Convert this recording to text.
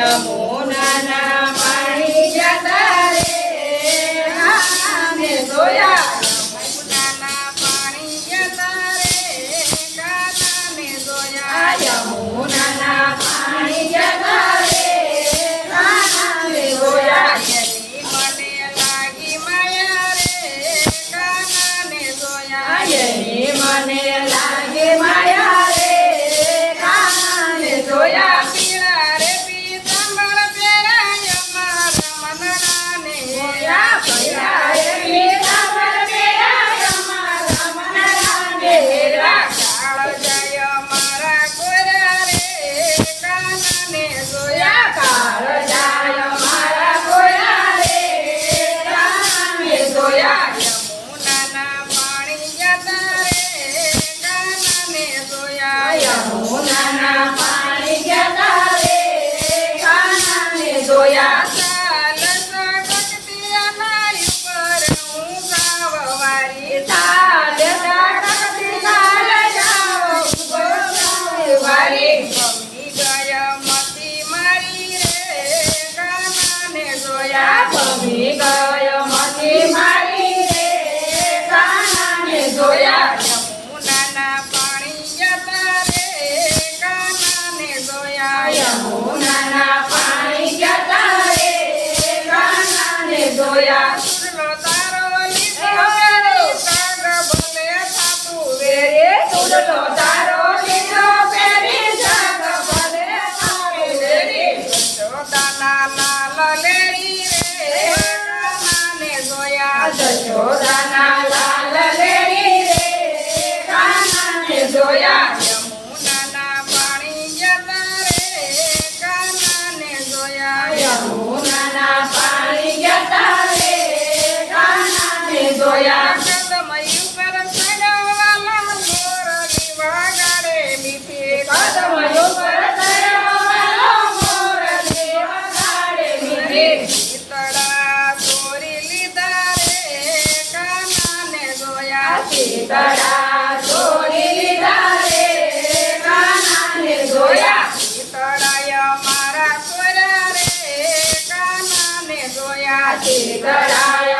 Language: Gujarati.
યમુનાના પાણી જતા રે. અમે જોયા. યમુનાના પાણી જતા રે. મને લાગી માયા રે. કાના મે મને મારા કોરા રે કાના ને જોયા